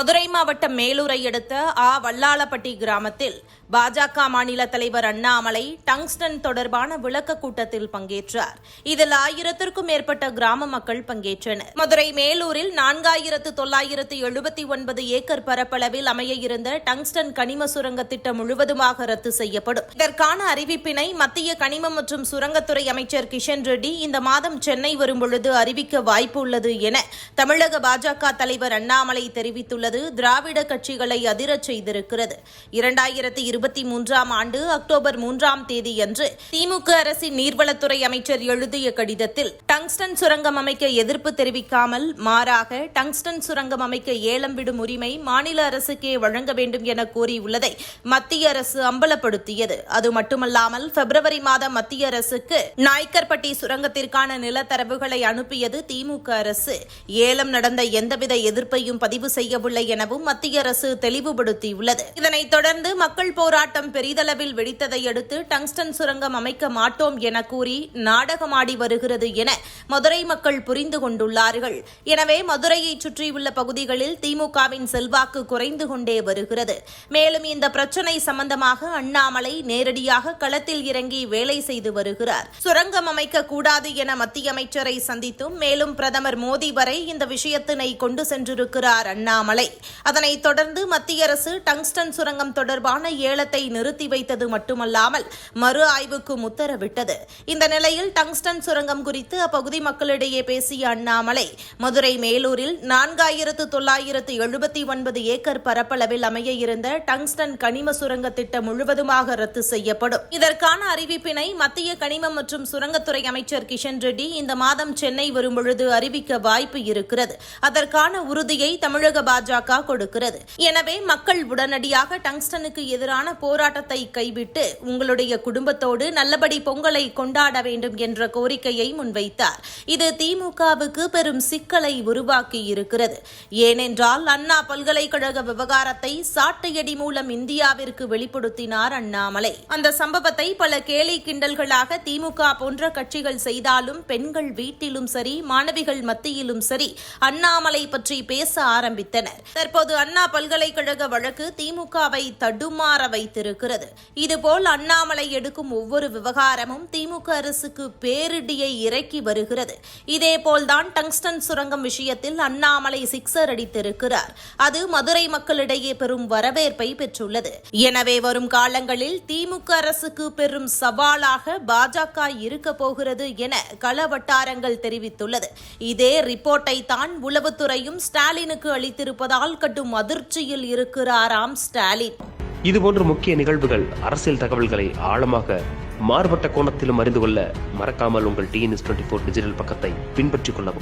மதுரை மாவட்டம் மேலூரை அடுத்த ஆ. வல்லாளப்பட்டி கிராமத்தில் பாஜக மாநில தலைவர் அண்ணாமலை டங்ஸ்டன் தொடர்பான விளக்க கூட்டத்தில் பங்கேற்றார். இதில் ஆயிரத்திற்கும் மேற்பட்ட கிராம மக்கள் பங்கேற்றனர். மதுரை மேலூரில் நான்காயிரத்து தொள்ளாயிரத்து எழுபத்தி ஒன்பது ஏக்கர் பரப்பளவில் அமைய இருந்த டங்ஸ்டன் கனிம சுரங்க திட்டம் முழுவதுமாக ரத்து செய்யப்படும். இதற்கான அறிவிப்பினை மத்திய கனிமம் மற்றும் சுரங்கத்துறை அமைச்சர் கிஷன் ரெட்டி இந்த மாதம் சென்னை வரும்பொழுது அறிவிக்க வாய்ப்பு உள்ளது என தமிழக பாஜக தலைவர் அண்ணாமலை என்பது திராவிட கட்சிகளை அதிரச் செய்திருக்கிறது. இரண்டாயிரத்தி இருபத்தி மூன்றாம் ஆண்டு அக்டோபர் மூன்றாம் தேதியன்று திமுக அரசின் நீர்வளத்துறை அமைச்சர் எழுதிய கடிதத்தில் டங்ஸ்டன் சுரங்கம் அமைக்க எதிர்ப்பு தெரிவிக்காமல் மாறாக டங்ஸ்டன் சுரங்கம் அமைக்க ஏலம் விடும் உரிமை மாநில அரசுக்கே வழங்க வேண்டும் என கோரியுள்ளதை மத்திய அரசு அம்பலப்படுத்தியது. அது மட்டுமல்லாமல் பிப்ரவரி மாதம் மத்திய அரசுக்கு நாய்க்கர்பட்டி சுரங்கத்திற்கான நிலத்தரவுகளை அனுப்பியது திமுக அரசு. ஏலம் நடந்த எந்தவித எதிர்ப்பையும் பதிவு செய்யவில்லை எனவும் மத்திய அரசு தெளிவுபடுத்தியுள்ளது. இதனைத் தொடர்ந்து மக்கள் போராட்டம் பெரிதளவில் வெடித்ததை அடுத்து டங்ஸ்டன் சுரங்கம் அமைக்க மாட்டோம் என கூறி நாடகமாடி வருகிறது என மதுரை மக்கள் புரிந்து கொண்டுள்ளார்கள். எனவே மதுரையை சுற்றியுள்ள பகுதிகளில் திமுகவின் செல்வாக்கு குறைந்து கொண்டே வருகிறது. மேலும் இந்த பிரச்சினை சம்பந்தமாக அண்ணாமலை நேரடியாக களத்தில் இறங்கி வேலை செய்து வருகிறார். சுரங்கம் அமைக்க கூடாது என மத்திய அமைச்சரை சந்தித்தும் மேலும் பிரதமர் மோடி வரை இந்த விஷயத்தினை கொண்டு சென்றிருக்கிறார் அண்ணாமலை. அதனைத் தொடர்ந்து மத்திய அரசு டங்ஸ்டன் சுரங்கம் தொடர்பான ஏலத்தை நிறுத்தி வைத்தது மட்டுமல்லாமல் மறு ஆய்வுக்கும் உத்தரவிட்டது இந்த நிலையில் டங்ஸ்டன் சுரங்கம் குறித்து அப்பகுதி மக்களிடையே பேசிய அண்ணாமலை மதுரை மேலூரில் நான்காயிரத்து தொள்ளாயிரத்து எழுபத்தி ஒன்பது ஏக்கர் பரப்பளவில் அமைய இருந்த டங்ஸ்டன் கனிம சுரங்க திட்டம் முழுவதுமாக ரத்து செய்யப்படும். இதற்கான அறிவிப்பினை மத்திய கனிமம் மற்றும் சுரங்கத்துறை அமைச்சர் கிஷன் ரெட்டி இந்த மாதம் சென்னை வரும்பொழுது அறிவிக்க வாய்ப்பு இருக்கிறது. அதற்கான உறுதியை தமிழக பாஜக கொடுக்கிறது. எனவே மக்கள் உடனடியாக டங்ஸ்டனுக்கு எதிரான போராட்டத்தை கைவிட்டு உங்களுடைய குடும்பத்தோடு நல்லபடி பொங்கலை கொண்டாட வேண்டும் என்ற கோரிக்கையை முன்வைத்தார். இது திமுகவுக்கு பெரும் சிக்கலை உருவாக்கி இருக்கிறது ஏனென்றால் அண்ணா பல்கலைக்கழக விவகாரத்தை சாட்டையடி மூலம் இந்தியாவிற்கு வெளிப்படுத்தினார் அண்ணாமலை. அந்த சம்பவத்தை பல கேலி கிண்டல்களாக திமுக போன்ற கட்சிகள் செய்தாலும் பெண்கள் வீட்டிலும் சரி மாணவிகள் மத்தியிலும் சரி அண்ணாமலை பற்றி பேச ஆரம்பித்தனர். தற்போது அண்ணா பல்கலைக்கழக வழக்கு திமுகவை தடுமாற வைத்திருக்கிறது. இதுபோல் அண்ணாமலை எடுக்கும் ஒவ்வொரு விவகாரமும் திமுக அரசுக்கு பேரிடியை இறக்கி வருகிறது. இதேபோல்தான் டங்ஸ்டன் சுரங்கம் விஷயத்தில் அண்ணாமலை சிக்ஸர் அடித்திருக்கிறார். அது மதுரை மக்களிடையே பெரும் வரவேற்பை பெற்றுள்ளது. எனவே வரும் காலங்களில் திமுக அரசுக்கு பெரும் சவாலாக பாஜக இருக்க போகிறது என கள வட்டாரங்கள் தெரிவித்துள்ளது. இதே ரிப்போர்ட்டை தான் உளவுத்துறையும் ஸ்டாலினுக்கு அளித்திருப்பது இருப்பதால் கடும் அதிர்ச்சியில் இருக்கிறாராம் ஸ்டாலின். இதுபோன்ற முக்கிய நிகழ்வுகள் அரசியல் தகவல்களை ஆழமாக மாறுபட்ட கோணத்திலும் அறிந்து கொள்ள மறக்காமல் உங்கள் டிஎன்எஸ் டுவெண்ட்டி ஃபோர் டிஜிட்டல் பக்கத்தை பின்பற்றிக் கொள்ளவும்.